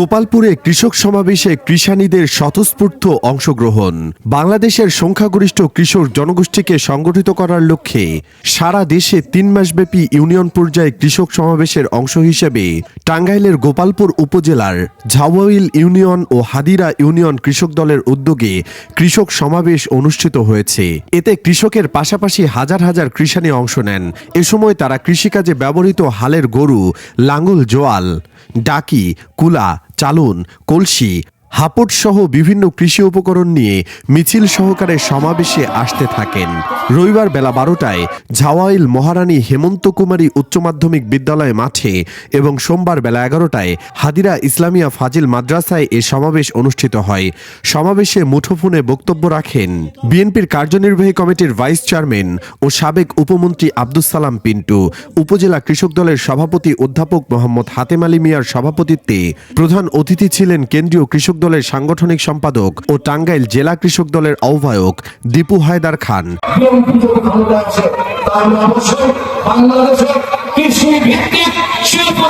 গোপালপুরে কৃষক সমাবেশে কৃষানীদের স্বতঃস্ফূর্ত অংশগ্রহণ। বাংলাদেশের সংখ্যাগরিষ্ঠ কৃষক জনগোষ্ঠীকে সংগঠিত করার লক্ষ্যে সারা দেশে তিন মাসব্যাপী ইউনিয়ন পর্যায়ে কৃষক সমাবেশের অংশ হিসেবে টাঙ্গাইলের গোপালপুর উপজেলার ঝাওয়াইল ইউনিয়ন ও হাদিরা ইউনিয়ন কৃষক দলের উদ্যোগে কৃষক সমাবেশ অনুষ্ঠিত হয়েছে। এতে কৃষকের পাশাপাশি হাজার হাজার কৃষানি অংশ নেন। এ সময় তারা কৃষিকাজে ব্যবহৃত হালের গরু লাঙ্গল জোয়াল, ডাকি, কুলা চালুন কলসি হাপট সহ বিভিন্ন কৃষি উপকরণ নিয়ে মিছিল সহকারে সমাবেশে আসতে থাকেন। রবিবার বেলা বারোটায় ঝাওয়াইল মহারানী হেমন্ত কুমারী উচ্চ মাধ্যমিক বিদ্যালয় মাঠে এবং সোমবার বেলা এগারোটায় হাদিরা ইসলামিয়া ফাজিল মাদ্রাসায় এ সমাবেশ অনুষ্ঠিত হয়। সমাবেশে মুঠোফোনে বক্তব্য রাখেন বিএনপির কার্যনির্বাহী কমিটির ভাইস চেয়ারম্যান ও সাবেক উপমন্ত্রী আব্দুস সালাম পিন্টু, উপজেলা কৃষক দলের সভাপতি অধ্যাপক মোহাম্মদ হাতেম আলী মিয়ার সভাপতিত্বে প্রধান অতিথি ছিলেন কেন্দ্রীয় কৃষক দলের সাংগঠনিক সম্পাদক ও টাঙ্গাইল জেলা কৃষক দলের আহ্বায়ক দীপু হায়দার খান। কৃষি ভিত্তিক শিল্প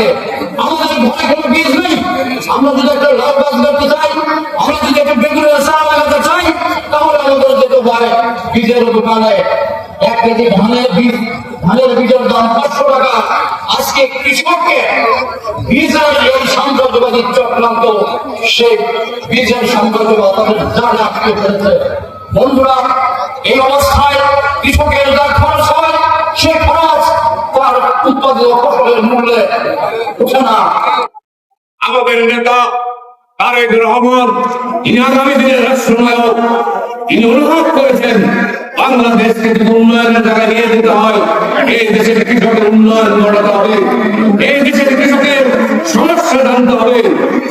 হাতে আমাদের ঘরে কোনো বীজ নেই। আমরা যদি একটা লাভ চাই, আমরা যদি একটা লাগাতে চাই, তাহলে আমাদের যেতে পারে বীজের দোকানে। এক কেজি ধানের বীজ, ধানের বীজের দাম পাঁচশো টাকা। আজকে কৃষককে বীজের এই সাম্রাজ্যবাদী চক্রান্ত বীজের সাম্রাজ্যবাদ তাদের বন্ধুরা, এই অবস্থায় কৃষকের যা খরচ হয়, সে খরচ তার উৎপাদিত আমাদের নেতা তারেক রহমান তিনি আগামী দিনের রাষ্ট্রনায়ক, তিনি অনুভব করেছেন, বাংলাদেশকে যদি উন্নয়নের জায়গায় নিয়ে যেতে হয়, এই দেশের কৃষকের উন্নয়ন ঘটাতে হবে, এই দেশের কৃষকের সমস্যা জানতে হবে,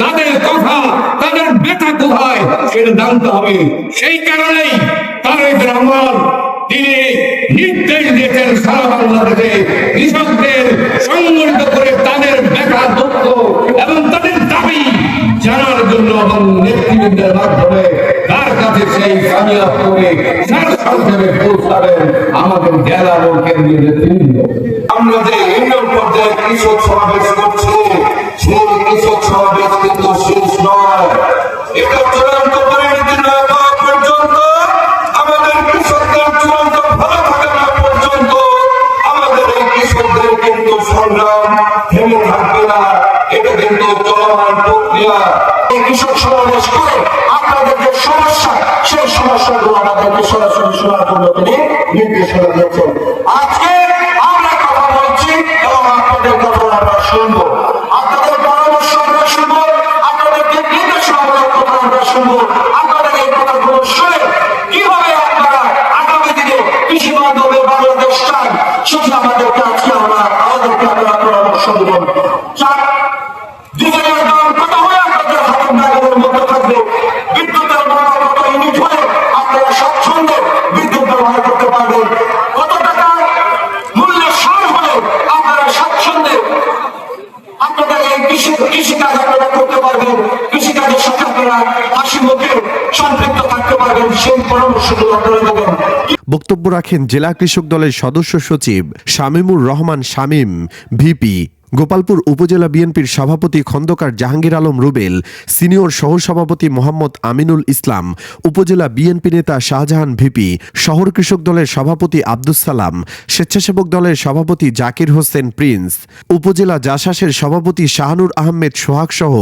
তাদের কথা, তাদের ব্যথা কোথায়, সেটা জানতে হবে। সেই কারণেই তারেক রহমান, তিনি নির্দেশ দিয়েছেন সারা বাংলাদেশে কৃষকদের কামিয়াব করে সংক্ষেপে পৌঁছাবেন আমাদের জেলা এবং কেন্দ্রীয় আমরা যে ইউনিয়ন পর্যায়ে কৃষক সমাবেশ করছি সেই কৃষক সমাবেশ কিন্তু শেষ নয় এটা চূড়ান্ত পরিণতি না পাওয়া পর্যন্ত আমাদের কৃষকদের চূড়ান্ত ভালো থাকা না পর্যন্ত আমাদের এই কৃষকদের কিন্তু সংগ্রাম আমাদেরকে সরাসরি শোনার জন্য তিনি নির্দেশনা দিয়েছেন আজকে আমরা কথা বলছি এবং আপনাদের কথা আমরা শুনব। আপনাদের পরামর্শ আমরা শুনব কথা আমরা শুনব। কীভাবে আপনারা আগামী কৃষি আমাদেরকে আমরা পরামর্শ দেবেন। চার ডিজেলের দাম কত হয়ে আপনাদের হাতের নাগালের মধ্যে থাকবে বিদ্যুতের ভাড়া কত ইউনিট হয়ে আপনারা স্বচ্ছন্দে বিদ্যুৎ ব্যবহার করতে পারবেন কত টাকা মূল্য সার হলে আপনারা স্বাচ্ছন্দ্যে আপনাদের এই কৃষি কৃষিকাজ আপনারা করতে পারবেন কৃষিকাজের সাথে আপনারা হাসি মুখে সম্পৃক্ত থাকতে পারবেন, সেই পরামর্শগুলো আপনারা দেবেন। বক্তব্য রাখেন জেলা কৃষক দলের সদস্য সচিব শামীমুর রহমান শামীম, ভিপি গোপালপুর উপজেলা বিএনপির সভাপতি খন্দকার জাহাঙ্গীর আলম রুবেল, সিনিয়র সহসভাপতি মোহাম্মদ আমিনুল ইসলাম, উপজেলা বিএনপি নেতা শাহজাহান ভিপি, শহর কৃষক দলের সভাপতি আব্দুস সালাম, স্বেচ্ছাসেবক দলের সভাপতি জাকির হোসেন প্রিন্স, উপজেলা জাসাসের সভাপতি শাহানুর আহমেদ সোহাগ সহ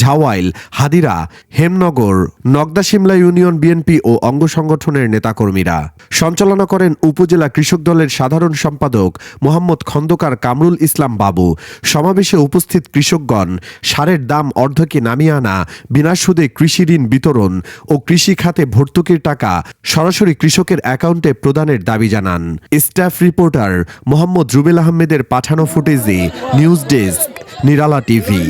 ঝাওয়াইল, হাদিরা, হেমনগর, নগদা সিমলা ইউনিয়ন বিএনপি ও অঙ্গ সংগঠনের নেতাকর্মীরা। সঞ্চালনা করেন উপজেলা কৃষক দলের সাধারণ সম্পাদক মোহাম্মদ খন্দকার কামরুল ইসলাম বাবু সমাবেশে উপস্থিত কৃষকগণ, সারের দাম অর্ধকে নামিয়ে আনা বিনা সুদে কৃষি ঋণ বিতরণ ও কৃষি খাতে ভর্তুকির টাকা সরাসরি কৃষকের অ্যাকাউন্টে প্রদানের দাবি জানান। স্টাফ রিপোর্টার মোহাম্মদ রুবেল আহমেদের পাঠানো ফুটেজে নিউজ ডেস্ক, নিরালা টিভি।